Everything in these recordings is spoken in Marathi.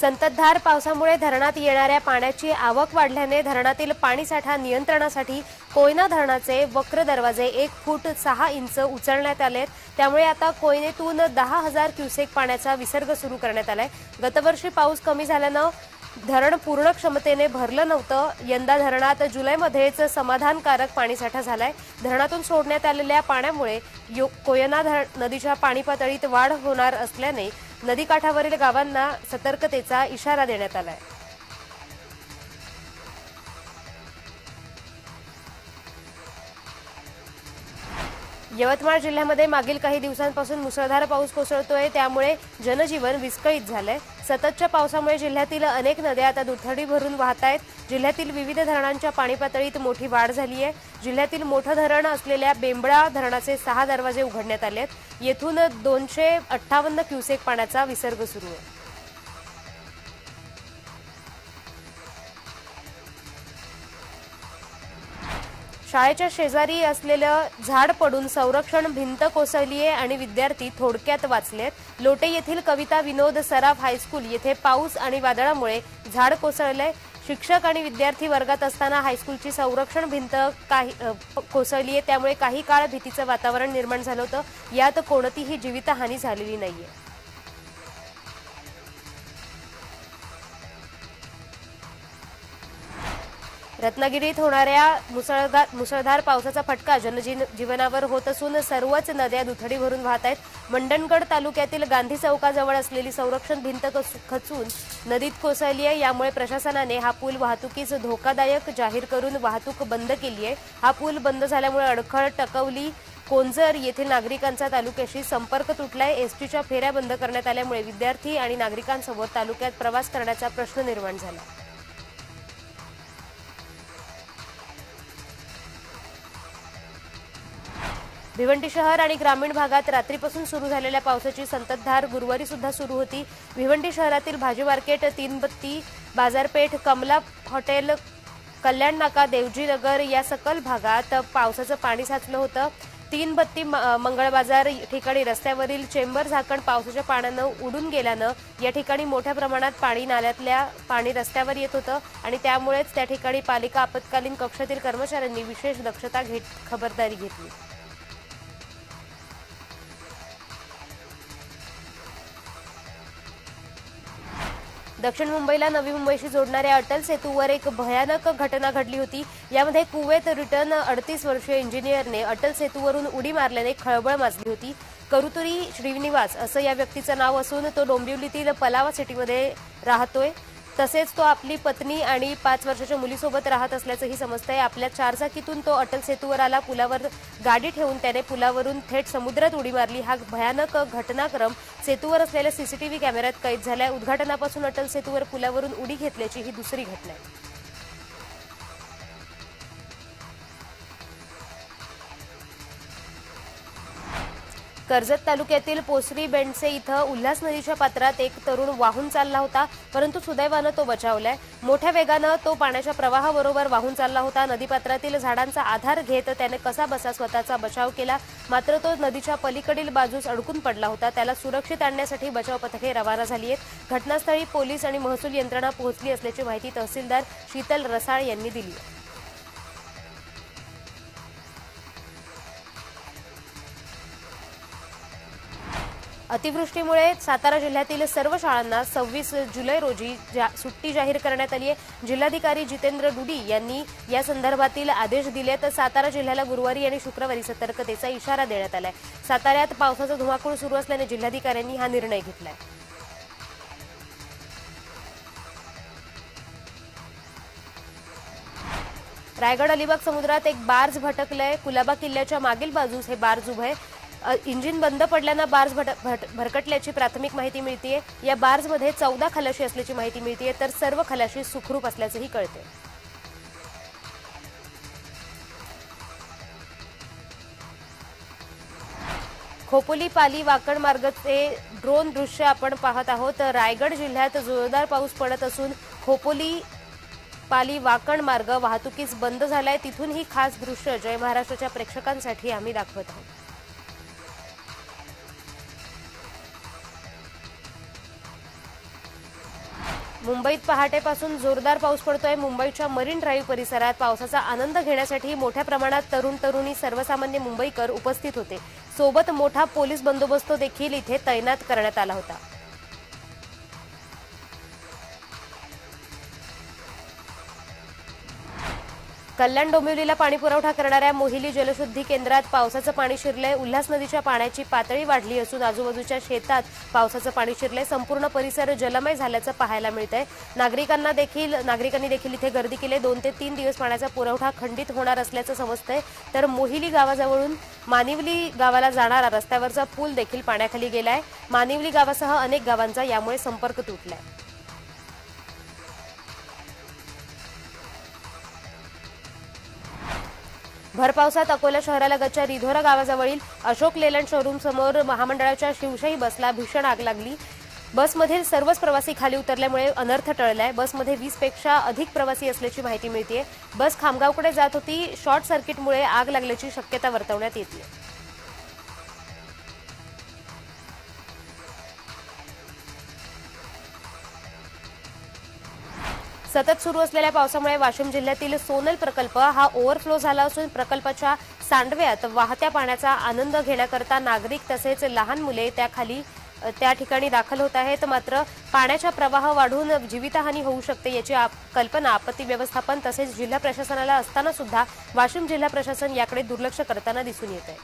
संततधार पावसामुळे धरणात येणाऱ्या पाण्याची आवक वाढल्याने धरणातील पाणीसाठा नियंत्रणासाठी कोयना धरणाचे वक्र दरवाजे एक फूट सहा इंच उचलण्यात आले त्यामुळे आता कोयनेतून दहा हजार क्युसेक पाण्याचा विसर्ग सुरू करण्यात आलाय. गतवर्षी पाऊस कमी झाल्यानं धरण पूर्ण क्षमतेने भरलं नव्हतं. यंदा धरणात जुलैमध्येच समाधानकारक पाणीसाठा झालाय. धरणातून सोडण्यात आलेल्या पाण्यामुळे यो- कोयना धरण नदीच्या पाणी पातळीत वाढ होणार असल्याने नदीकाठावरील गावांना सतर्कतेचा इशारा देण्यात आलाय. यवतमाळ जिल्ह्यामध्ये मागील काही दिवसांपासून मुसळधार पाऊस कोसळतोय. त्यामुळे जनजीवन विस्कळीत झालंय. सततच्या पावसामुळे जिल्ह्यातील अनेक नद्या आता दुथडी भरून वाहत आहेत. जिल्ह्यातील विविध धरणांच्या पाणी पातळीत मोठी वाढ झाली आहे. जिल्ह्यातील मोठं धरण असलेल्या बेंबळा धरणाचे सहा दरवाजे उघडण्यात आले आहेत. येथून दोनशे अठ्ठावन्न क्युसेक पाण्याचा विसर्ग सुरू आहे. शाळेच्या शेजारी असलेलं झाड पडून संरक्षण भिंत कोसळली आहे आणि विद्यार्थी थोडक्यात वाचलेत. लोटे येथील कविता विनोद सराफ हायस्कूल येथे पाऊस आणि वादळामुळे झाड कोसळलंय. शिक्षक आणि विद्यार्थी वर्गात असताना हायस्कूलची संरक्षण भिंत काही कोसळली आहे. त्यामुळे काही काळ भीतीचं वातावरण निर्माण झालं होतं. यात कोणतीही जीवितहानी झालेली नाहीये. रत्नागिरीत होणाऱ्या मुसळधार मुसळधार पावसाचा फटका जनजीवनावर जीवनावर होत असून सर्वच नद्या दुथडी भरून वाहत आहेत. मंडणगड तालुक्यातील गांधी चौकाजवळ असलेली संरक्षण भिंत खचून नदीत कोसळली आहे. यामुळे प्रशासनाने हा पूल वाहतुकीस धोकादायक जाहीर करून वाहतूक बंद केली आहे. हा पूल बंद झाल्यामुळे अडखळ टकवली. कोंजर येथील नागरिकांचा तालुक्याशी संपर्क तुटलाय. एसटीच्या फेऱ्या बंद करण्यात आल्यामुळे विद्यार्थी आणि नागरिकांसोबत तालुक्यात प्रवास करण्याचा प्रश्न निर्माण झाला. भिवंडी शहर आणि ग्रामीण भागात रात्रीपासून सुरू झालेल्या पावसाची संततधार गुरुवारी सुद्धा सुरू होती. भिवंडी शहरातील भाजी मार्केट तीनबत्ती बाजारपेठ कमला हॉटेल कल्याण नाका देवजी नगर या सकल भागात पावसाचं पाणी साचलं होतं. तीन बत्ती मंगळ बाजार ठिकाणी रस्त्यावरील चेंबर झाकण पावसाच्या पाण्यानं उडून गेल्यानं या ठिकाणी मोठ्या प्रमाणात पाणी नाल्यातल्या पाणी रस्त्यावर येत होतं आणि त्यामुळेच त्या ठिकाणी पालिका आपत्कालीन कक्षातील कर्मचाऱ्यांनी विशेष दक्षता घेत खबरदारी घेतली. दक्षिण मुंबईला नवी मुंबईशी जोडणाऱ्या अटल सेतूवर एक भयानक घटना घडली होती. यामध्ये कुवेत रिटर्न अडतीस वर्षीय इंजिनियरने अटल सेतूवरून उडी मारल्याने खळबळ माजली होती. करुतुरी श्रीनिवास असं या व्यक्तीचं नाव असून तो डोंबिवलीतील पलावा सिटीमध्ये राहतोय. तसेच तो आपली पत्नी आणि पाच वर्षाच्या मुलीसोबत राहत असल्याचंही समजतंय आपल्या चारचाकीतून तो अटल सेतूवर आला. पुलावर गाडी ठेवून त्याने पुलावरून थेट समुद्रात उडी मारली. हा भयानक घटनाक्रम सेतूवर असलेल्या सीसीटीव्ही कॅमेऱ्यात कैद झालाय. उद्घाटनापासून अटल सेतूवर पुलावरून उडी घेतल्याची ही दुसरी घटना आहे. कर्जत तालुक्यातील पोसरी बेंडसे इथं उल्हास नदीच्या पात्रात एक तरुण वाहून चालला होता परंतु सुदैवानं तो बचावलाय. मोठ्या वेगानं तो पाण्याच्या प्रवाहाबरोबर वाहून चालला होता. नदीपात्रातील झाडांचा आधार घेत त्याने कसा बसा स्वतःचा बचाव केला? मात्र तो नदीच्या पलीकडील बाजूस अडकून पडला होता. त्याला सुरक्षित आणण्यासाठी बचाव पथके रवाना झाली आहेत. घटनास्थळी पोलीस आणि महसूल यंत्रणा पोहोचली असल्याची माहिती तहसीलदार शीतल रसाळ यांनी दिली अतिवृष्टीमुळे सातारा जिल्ह्यातील सर्व शाळांना सव्वीस जुलै रोजी जा- सुट्टी जाहीर करण्यात आली आहे. जिल्हाधिकारी जितेंद्र डुडी यांनी या संदर्भातील आदेश दिले तर सातारा जिल्ह्याला गुरुवारी आणि शुक्रवारी सतर्कतेचा इशारा देण्यात आलाय. साताऱ्यात पावसाचा धुमाकूळ सुरू असल्याने जिल्हाधिकाऱ्यांनी हा निर्णय घेतलाय. रायगड अलिबाग समुद्रात एक बार्ज भटकलंय. कुलाबा किल्ल्याच्या मागील बाजूस हे बार्ज उभं आहे. इंजिन बंद पडल्यानं बार्ज भट भट- भरकटल्याची प्राथमिक माहिती मिळतीये. या बार्जमध्ये चौदा खलाशी असल्याची माहिती मिळतीये तर सर्व खलाशी सुखरूप असल्याचंही कळते खोपोली पाली वाकड मार्गचे ड्रोन दृश्य आपण पाहत आहोत. रायगड जिल्ह्यात जोरदार पाऊस पडत असून खोपोली पाली वाकण मार्ग वाहतुकीस बंद झालाय. तिथून ही खास दृश्य जय महाराष्ट्राच्या प्रेक्षकांसाठी आम्ही दाखवत आहोत. मुंबईत पहाटेपासून जोरदार पाऊस पडतोय. मुंबईच्या मरीन ड्राईव्ह परिसरात पावसाचा आनंद घेण्यासाठी मोठ्या प्रमाणात तरुण तरुणी सर्वसामान्य मुंबईकर उपस्थित होते. सोबत मोठा पोलीस बंदोबस्त देखील इथे तैनात करण्यात आला होता. कल्याण डोंबिवलीला पाणी पुरवठा करणाऱ्या मोहिली जलशुद्धी केंद्रात पावसाचं पाणी शिरलंय. उल्हास नदीच्या पाण्याची पातळी वाढली असून आजूबाजूच्या शेतात पावसाचं पाणी शिरलंय. संपूर्ण परिसर जलमय झाल्याचं पाहायला मिळतंय. नागरिकांना देखील नागरिकांनी देखील इथे गर्दी केली. दोन ते तीन दिवस पाण्याचा पुरवठा खंडित होणार असल्याचं समजतंय. तर मोहिली गावाजवळून मानिवली गावाला जाणारा रस्त्यावरचा पूल देखील पाण्याखाली गेलाय. मानिवली गावासह अनेक गावांचा यामुळे संपर्क तुटलाय. भरपावसात अकोला शहरालगतच्या रिधोरा गावाजवळील अशोक लेलंड शोरूम समोर महामंडळाच्या शिवशाही बसला भीषण आग लागली. बसमधील सर्वच प्रवासी खाली उतरल्यामुळे अनर्थ टळलाय. बसमध्ये वीसपेक्षा अधिक प्रवासी असल्याची माहिती मिळते बस खामगावकडे जात होती. शॉर्ट सर्किटमुळे आग लागल्याची शक्यता वर्तवण्यात येते सतत सुरू असलेल्या पावसामुळे वाशिम जिल्ह्यातील सोनल प्रकल्प हा ओव्हरफ्लो झाला असून प्रकल्पाच्या सांडव्यात वाहत्या पाण्याचा आनंद घेण्याकरता नागरिक तसेच लहान मुले त्याखाली त्या ठिकाणी दाखल होत आहेत. मात्र पाण्याचा प्रवाह वाढून जीवितहानी होऊ शकते याची आप- कल्पना आपत्ती व्यवस्थापन तसेच जिल्हा प्रशासनाला असताना सुद्धा वाशिम जिल्हा प्रशासन याकडे दुर्लक्ष करताना दिसून येत आहे.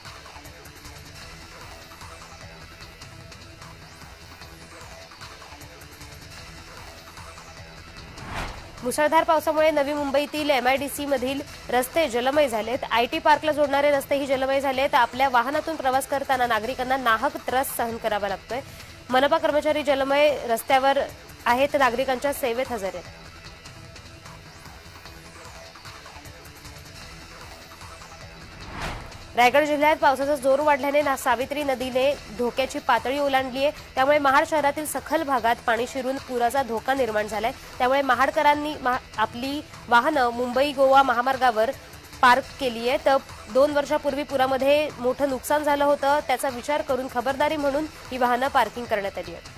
मुसळधार पावसामुळे नवी मुंबईतील एमआयडीसी मधील रस्ते जलमय झालेत. आयटी पार्कला जोडणारे रस्तेही जलमय झालेत. आपल्या वाहनातून प्रवास करताना नागरिकांना नाहक त्रास सहन करावा लागतोय. मनपा कर्मचारी जलमय रस्त्यावर आहेत. नागरिकांच्या सेवेत हजर आहेत. रायगड जिल्ह्यात पावसाचा जोर वाढल्याने ना- सावित्री नदीने धोक्याची पातळी ओलांडली आहे त्यामुळे महाड शहरातील सखल भागात पाणी शिरून पुराचा धोका निर्माण झालाय. त्यामुळे महाडकरांनी महा- आपली वाहनं मुंबई गोवा महामार्गावर पार्क केली आहे तर दोन वर्षापूर्वी पुरामध्ये मोठं नुकसान झालं होतं त्याचा विचार करून खबरदारी म्हणून ही वाहनं पार्किंग करण्यात आली आहेत